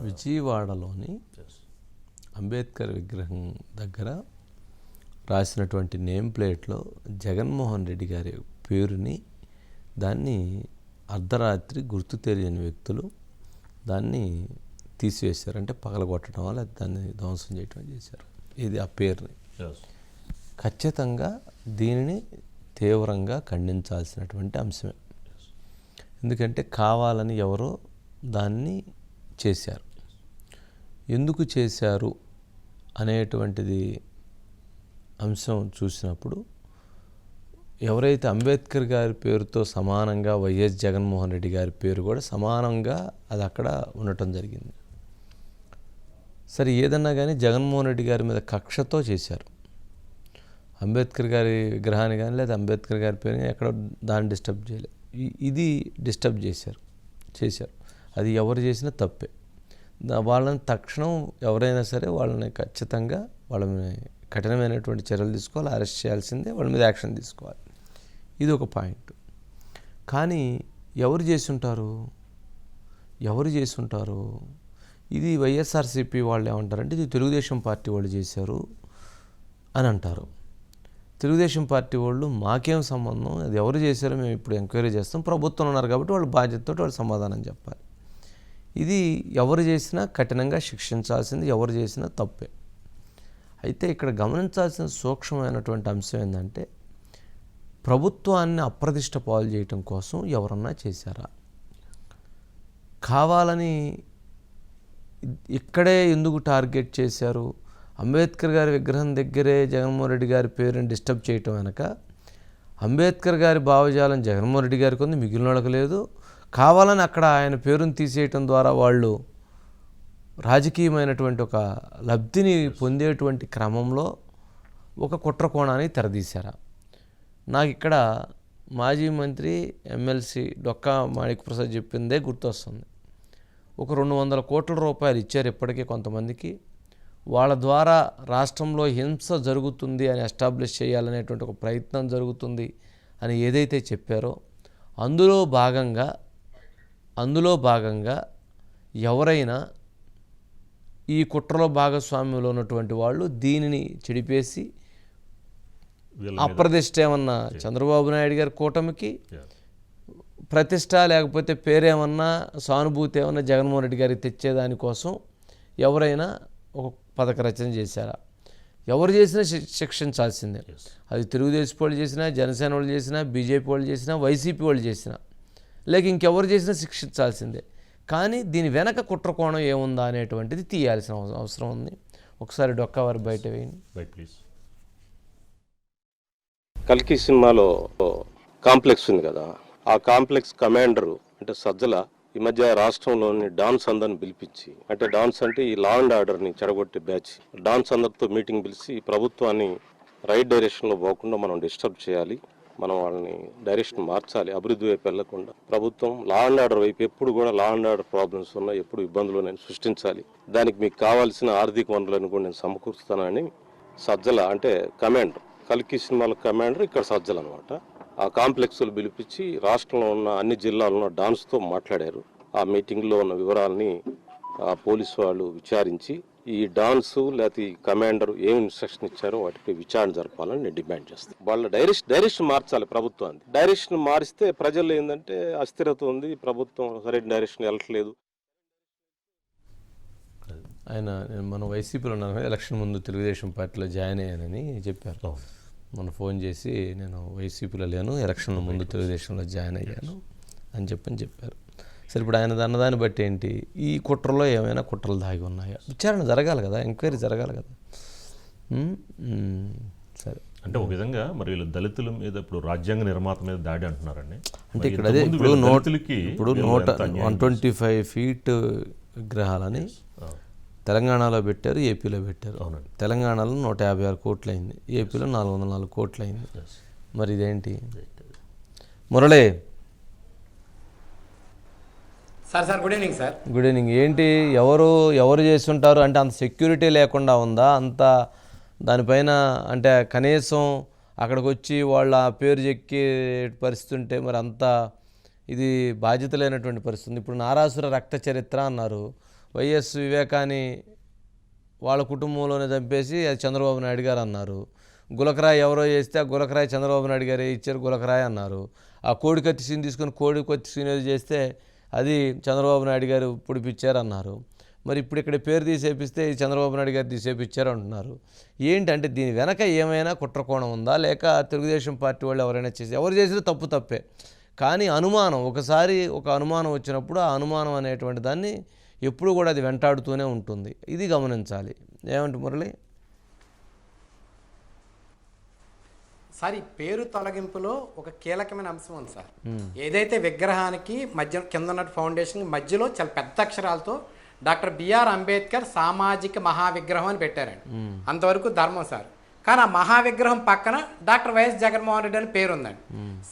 విజయవాడలోని అంబేద్కర్ విగ్రహం దగ్గర రాసినటువంటి నేమ్ ప్లేట్లో జగన్మోహన్ రెడ్డి గారి పేరుని దాన్ని అర్ధరాత్రి గుర్తు తెలియని వ్యక్తులు దాన్ని తీసివేశారు. అంటే పగలగొట్టడం వల్ల దాన్ని ధ్వంసం చేయటం చేశారు. ఇది ఆ పేరుని. ఖచ్చితంగా దీనిని తీవ్రంగా ఖండించాల్సినటువంటి అంశమే. ఎందుకంటే కావాలని ఎవరో దాన్ని చేశారు. ఎందుకు చేశారు అనేటువంటిది అంశం చూసినప్పుడు ఎవరైతే అంబేద్కర్ గారి పేరుతో సమానంగా వైఎస్ జగన్మోహన్ రెడ్డి గారి పేరు కూడా సమానంగా అది అక్కడ ఉండటం జరిగింది. సరే ఏదన్నా కానీ జగన్మోహన్ రెడ్డి గారి మీద కక్షతో చేశారు. అంబేద్కర్ గారి విగ్రహాన్ని కానీ లేదా అంబేద్కర్ గారి పేరుని ఎక్కడ దాన్ని డిస్టర్బ్ చేయలేదు ఇది డిస్టర్బ్ చేశారు చేశారు. అది ఎవరు చేసినా తప్పే. వాళ్ళని తక్షణం ఎవరైనా సరే వాళ్ళని ఖచ్చితంగా వాళ్ళ కఠినమైనటువంటి చర్యలు తీసుకోవాలి అరెస్ట్ చేయాల్సిందే వాళ్ళ మీద యాక్షన్ తీసుకోవాలి. ఇది ఒక పాయింట్. కానీ ఎవరు చేసి ఉంటారు ఎవరు చేసి ఉంటారు ఇది వైఎస్ఆర్సీపీ వాళ్ళు ఏమంటారంటే ఇది తెలుగుదేశం పార్టీ వాళ్ళు చేశారు అని అంటారు. తెలుగుదేశం పార్టీ వాళ్ళు మాకేం సంబంధం? అది ఎవరు చేశారో మేము ఇప్పుడు ఎంక్వైరీ చేస్తాం. ప్రభుత్వం ఉన్నారు కాబట్టి వాళ్ళు బాధ్యతతో వాళ్ళు సమాధానం చెప్పాలి. ఇది ఎవరు చేసినా కఠినంగా శిక్షించాల్సింది ఎవరు చేసినా తప్పే. అయితే ఇక్కడ గమనించాల్సిన సూక్ష్మమైనటువంటి అంశం ఏంటంటే ప్రభుత్వాన్ని అప్రతిష్ట పాలు చేయటం కోసం ఎవరన్నా చేశారా? కావాలని ఇక్కడే ఎందుకు టార్గెట్ చేశారు? అంబేద్కర్ గారి విగ్రహం దగ్గరే జగన్మోహన్ రెడ్డి గారి పేరుని డిస్టర్బ్ చేయటం వెనక అంబేద్కర్ గారి భావజాలం జగన్మోహన్ రెడ్డి గారికి ఉంది మిగిలిన వాళ్ళకి లేదు కావాలని అక్కడ ఆయన పేరుని తీసేయటం ద్వారా వాళ్ళు రాజకీయమైనటువంటి ఒక లబ్ధిని పొందేటువంటి క్రమంలో ఒక కుట్ర కోణాన్ని తెరదీశారా. నాకు ఇక్కడ మాజీ మంత్రి ఎమ్మెల్సీ డొక్కా మాణిక్ ప్రసాద్ చెప్పిందే గుర్తొస్తుంది. ఒక రెండు వందల కోట్ల రూపాయలు ఇచ్చారు ఇప్పటికే కొంతమందికి. వాళ్ళ ద్వారా రాష్ట్రంలో హింస జరుగుతుంది అని ఎస్టాబ్లిష్ చేయాలనేటువంటి ఒక ప్రయత్నం జరుగుతుంది అని ఏదైతే చెప్పారో అందులో భాగంగా అందులో భాగంగా ఎవరైనా ఈ కుట్రలో భాగస్వామ్యంలో ఉన్నటువంటి వాళ్ళు దీనిని చెడిపేసి వీళ్ళ అప్రదిష్ట ఏమన్నా చంద్రబాబు నాయుడు గారి కూటమికి ప్రతిష్ట లేకపోతే పేరేమన్నా సానుభూతి ఏమన్నా జగన్మోహన్ రెడ్డి గారికి తెచ్చేదానికోసం ఎవరైనా ఒక పథక రచన చేశారా? ఎవరు చేసినా శిక్షించాల్సిందే. అది తెలుగుదేశం వాళ్ళు చేసినా జనసేన వాళ్ళు చేసినా బీజేపీ వాళ్ళు చేసినా వైసీపీ వాళ్ళు చేసినా. లేక ఇంకెవరు చేసినా శిక్షించాల్సిందే. కానీ దీని వెనక కుట్ర కోణం ఏముందా అనేటువంటిది తీయాల్సిన అవస- అవసరం ఉంది. ఒకసారి డొక్కా వారు బయట వేయండి. ప్లీజ్ కల్కి సినిమాలో కాంప్లెక్స్ ఉంది కదా. ఆ కాంప్లెక్స్ కమాండర్ అంటే సజ్జల ఈ మధ్య రాష్ట్రంలోని డాన్స్ అందరిని పిలిపించి అంటే డాన్స్ అంటే ఈ లా అండ్ ఆర్డర్ని చెడగొట్టే బ్యాచ్. డాన్స్ అందరితో మీటింగ్ పిలిచి ప్రభుత్వాన్ని రైట్ డైరెక్షన్లో పోకుండా మనం డిస్టర్బ్ చేయాలి. మనం వాళ్ళని డైరెక్షన్ మార్చాలి అభివృద్ధి వైపు వెళ్ళకుండా ప్రభుత్వం లా అండ్ ఆర్డర్ వైపు ఎప్పుడు కూడా లా అండ్ ఆర్డర్ ప్రాబ్లమ్స్ ఉన్నాయి ఎప్పుడు ఇబ్బందులు నేను సృష్టించాలి. దానికి మీకు కావాల్సిన ఆర్థిక వనరులను కూడా నేను సమకూరుస్తానని సజ్జల అంటే కమాండర్ కల్కి సినిమాల కమాండర్ ఇక్కడ సజ్జల అనమాట ఆ కాంప్లెక్స్లు పిలిపించి రాష్ట్రంలో ఉన్న అన్ని జిల్లాల్లో ఉన్న డాన్స్తో మాట్లాడారు. ఆ మీటింగ్లో ఉన్న వివరాలని ఆ పోలీసు వాళ్ళు విచారించి ఈ డాన్స్ లేకపోతే ఈ కమాండర్ ఏం ఇన్స్ట్రక్షన్ ఇచ్చారో వాటిపై విచారణ జరపాలని నేను డిమాండ్ చేస్తాను వాళ్ళ డైరెక్షన్ డైరెక్షన్ మార్చాలి ప్రభుత్వాన్ని. డైరెక్షన్ మారిస్తే ప్రజల్లో ఏంటంటే అస్థిరత ఉంది ప్రభుత్వం సరైన డైరెక్షన్ వెళ్ళట్లేదు. ఆయన నేను మన వైసీపీలో ఉన్నాను ఎలక్షన్ ముందు తెలుగుదేశం పార్టీలో జాయిన్ అయ్యానని చెప్పారు. మన ఫోన్ చేసి నేను వైసీపీలో లేను ఎలక్షన్ ముందు తెలుగుదేశంలో జాయిన్ అయ్యాను అని చెప్పని చెప్పారు. సరే ఇప్పుడు ఆయన అన్నదాన్ని బట్టి ఏంటి? ఈ కుట్రలో ఏమైనా కుట్రలు దాగి ఉన్నాయా? విచారణ జరగాలి కదా ఎంక్వైరీ జరగాలి కదా. సరే. అంటే ఒక విధంగా మరి వీళ్ళు దళితుల మీద ఇప్పుడు రాజ్యాంగ నిర్మాత మీద దాడి అంటున్నారండి. అంటే ఇక్కడ అదే ఇప్పుడు వీళ్ళ నోట్ దళితులకి ఇప్పుడు నూట వన్ ట్వంటీ ఫైవ్ ఫీట్ విగ్రహాలని తెలంగాణలో పెట్టారు ఏపీలో పెట్టారు. అవునండి. తెలంగాణలో నూట యాభై ఆరు కోట్లు అయింది ఏపీలో నాలుగు వందల నాలుగు కోట్లు అయింది. మరి ఇదేంటి? Murali sir sir good evening sir. Good evening. ఏంటి ఎవరు ఎవరు చేస్తుంటారు? అంటే అంత సెక్యూరిటీ లేకుండా ఉందా? అంత దానిపైన అంటే కనీసం అక్కడికి వచ్చి వాళ్ళ పేరు చెక్కే పరిస్థితి ఉంటే మరి అంత ఇది బాధ్యత లేనటువంటి పరిస్థితి ఇప్పుడు నారాసుర రక్త చరిత్ర అన్నారు. వైఎస్ వివేకాని వాళ్ళ కుటుంబంలోనే చంపేసి అది చంద్రబాబు నాయుడు గారు అన్నారు. గులకరాయి ఎవరో చేస్తే ఆ గులకరాయి చంద్రబాబు నాయుడు గారే ఇచ్చారు గులకరాయి అన్నారు. ఆ కోడికత్తి సీన్ తీసుకొని కోడికొత్తి సీన్ చేస్తే అది చంద్రబాబు నాయుడు గారు పొడిపిచ్చారు అన్నారు మరి ఇప్పుడు ఇక్కడ పేరు తీసేపిస్తే చంద్రబాబు నాయుడు గారు తీసేపిచ్చారు అంటున్నారు ఏంటంటే దీని వెనక ఏమైనా కుట్రకోణం ఉందా? లేక తెలుగుదేశం పార్టీ వాళ్ళు ఎవరైనా చేసి ఎవరు చేసినా తప్పు తప్పే. కానీ అనుమానం ఒకసారి ఒక అనుమానం వచ్చినప్పుడు ఆ అనుమానం అనేటువంటి దాన్ని ఎప్పుడు కూడా అది వెంటాడుతూనే ఉంటుంది. ఇది గమనించాలి. ఏమంటే మురళి? సార్ ఈ పేరు తొలగింపులో ఒక కీలకమైన అంశం ఉంది సార్. ఏదైతే విగ్రహానికి మధ్య కింద ఉన్న ఫౌండేషన్ మధ్యలో చాలా పెద్ద అక్షరాలతో డాక్టర్ బిఆర్ అంబేద్కర్ సామాజిక మహావిగ్రహం అని పెట్టారండి. అంతవరకు ధర్మం సార్. కానీ ఆ మహావిగ్రహం పక్కన డాక్టర్ వైఎస్ జగన్మోహన్ రెడ్డి అని పేరు ఉందండి.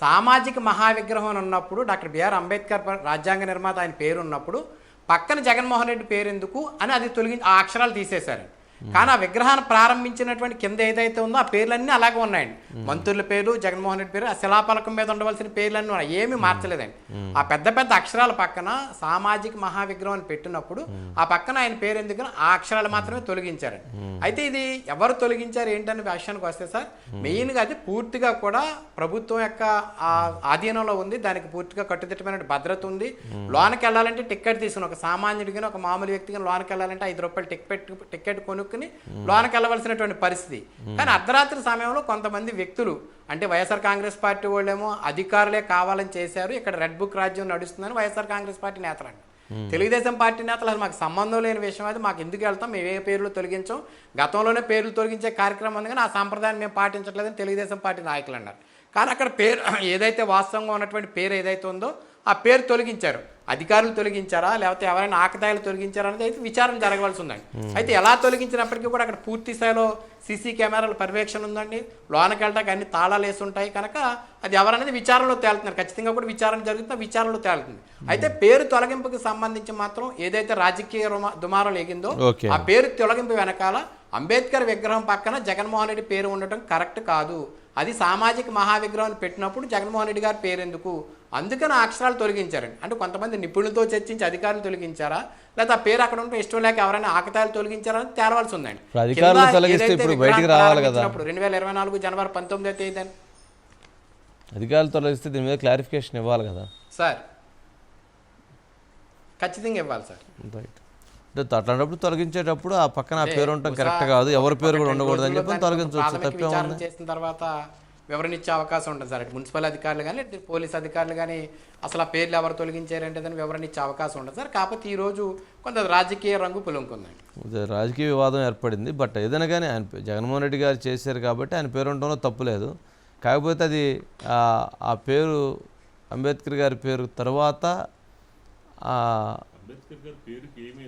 సామాజిక మహావిగ్రహం అని ఉన్నప్పుడు డాక్టర్ బిఆర్ అంబేద్కర్ రాజ్యాంగ నిర్మాత ఆయన పేరు ఉన్నప్పుడు పక్కన జగన్మోహన్ రెడ్డి పేరు ఎందుకు అని అది తొలగి ఆ అక్షరాలు తీసేశారు కానీ ఆ విగ్రహాన్ని ప్రారంభించినటువంటి కింద ఏదైతే ఉందో ఆ పేర్లన్నీ అలాగే ఉన్నాయండి. మంత్రుల పేరు జగన్మోహన్ రెడ్డి పేరు ఆ శిలాపలకం మీద ఉండవలసిన పేర్లన్నీ ఉన్నాయి. ఏమీ మార్చలేదండి. ఆ పెద్ద పెద్ద అక్షరాల పక్కన సామాజిక మహావిగ్రహం అని పెట్టినప్పుడు ఆ పక్కన ఆయన పేరు ఎందుకు ఆ అక్షరాలు మాత్రమే తొలగించారండి. అయితే ఇది ఎవరు తొలగించారు ఏంటనే విషయానికి వస్తే సార్ మెయిన్గా అది పూర్తిగా కూడా ప్రభుత్వం యొక్క ఆ ఆధీనంలో ఉంది. దానికి పూర్తిగా కట్టుదిట్టమైన భద్రత ఉంది. లోనకి వెళ్ళాలంటే టికెట్ తీసుకుని ఒక సామాన్యుడికి ఒక మామూలు వ్యక్తికి లోనకి వెళ్ళాలంటే ఐదు రూపాయలు టికెట్ టికెట్ కొనుక్కుని లోనకి వెళ్ళవలసినటువంటి పరిస్థితి. కానీ అర్ధరాత్రి సమయంలో కొంతమంది వ్యక్తులు అంటే వైఎస్ఆర్ కాంగ్రెస్ పార్టీ వాళ్ళేమో అధికారులే కావాలని చేశారు. ఇక్కడ రెడ్ బుక్ రాజ్యం నడుస్తుందని వైఎస్ఆర్ కాంగ్రెస్ పార్టీ నేతలు తెలుగుదేశం పార్టీ నేతలు అసలు మాకు సంబంధం లేని విషయం అది. మాకు ఎందుకు వెళ్తాం? మేము ఏ పేర్లు తొలగించాం? గతంలోనే పేర్లు తొలగించే కార్యక్రమం ఉంది కానీ ఆ సాంప్రదాయాన్ని మేము పాటించట్లేదని తెలుగుదేశం పార్టీ నాయకులు అన్నారు. కానీ అక్కడ పేరు ఏదైతే వాస్తవంగా ఉన్నటువంటి పేరు ఏదైతే ఉందో ఆ పేరు తొలగించారు. అధికారులు తొలగించారా? లేకపోతే ఎవరైనా ఆకతాయిలు తొలగించారా అనేది అయితే విచారణ జరగవలసి ఉందండి. అయితే ఎలా తొలగించినప్పటికీ కూడా అక్కడ పూర్తి స్థాయిలో సీసీ కెమెరాల పర్యవేక్షణ ఉందండి. లోనకి వెళ్ళడానికి అన్ని తాళాలు వేసి ఉంటాయి. కనుక అది ఎవరనేది విచారణలో తేలుతున్నారు ఖచ్చితంగా కూడా విచారణ జరుగుతుంది విచారణలో తేలుతుంది. అయితే పేరు తొలగింపుకి సంబంధించి మాత్రం ఏదైతే రాజకీయ రుమ- దుమారం ఎగిందో. ఆ పేరు తొలగింపు వెనకాల అంబేద్కర్ విగ్రహం పక్కన జగన్మోహన్ రెడ్డి పేరు ఉండటం కరెక్ట్ కాదు. అది సామాజిక మహావిగ్రహం పెట్టినప్పుడు జగన్మోహన్ రెడ్డి గారి పేరు ఎందుకు అందుకని ఆ అక్షరాలు తొలగించారండి. అంటే కొంతమంది నిపుణులతో చర్చించి అధికారులు తొలగించారా? లేదా ఆ పేరు అక్కడ ఉంటే ఇష్టం లేక ఎవరైనా ఆకతాయిలు తొలగించారా? అని తేలవలసి ఉందండి. రెండు వేల ఇరవై నాలుగు జనవరి పంతొమ్మిదో తేదీ అధికారులు తొలగిస్తే దీని మీద క్లారిఫికేషన్ ఇవ్వాలి కదా. సార్ ఖచ్చితంగా ఇవ్వాలి సార్. రైట్ అంటే అట్లాంటప్పుడు తొలగించేటప్పుడు ఆ పక్కన ఆ పేరు ఉండటం కరెక్ట్ కాదు. ఎవరి పేరు కూడా ఉండకూడదు అని చెప్పి తొలగించవచ్చు తప్పే చేసిన తర్వాత వివరణ ఇచ్చే అవకాశం ఉంటుంది సార్. మున్సిపల్ అధికారులు కానీ పోలీస్ అధికారులు కానీ అసలు ఆ పేర్లు ఎవరు తొలగించారంటే దాన్ని వివరణ ఇచ్చే అవకాశం ఉంటుంది సార్. కాకపోతే ఈ రోజు కొంత రాజకీయ రంగు పులుముకుందండి. ఇది రాజకీయ వివాదం ఏర్పడింది. బట్ ఏదైనా కానీ ఆయన జగన్మోహన్ రెడ్డి గారు చేశారు కాబట్టి ఆయన పేరు ఉండడంలో తప్పు లేదు. కాకపోతే అది ఆ- ఆ పేరు అంబేద్కర్ గారి పేరు తర్వాత ఆ, అంబేద్కర్ గారి పేరుకి ఏమీ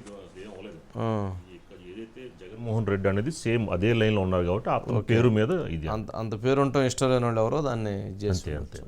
ఏదైతే జగన్మోహన్ రెడ్డి అనేది సేమ్ అదే లైన్లో ఉన్నారు కాబట్టి అతని పేరు మీద ఇది అంత అంత పేరు ఉండటం ఇష్టం లేని వాళ్ళు ఎవరో దాన్ని అంతే అంతే.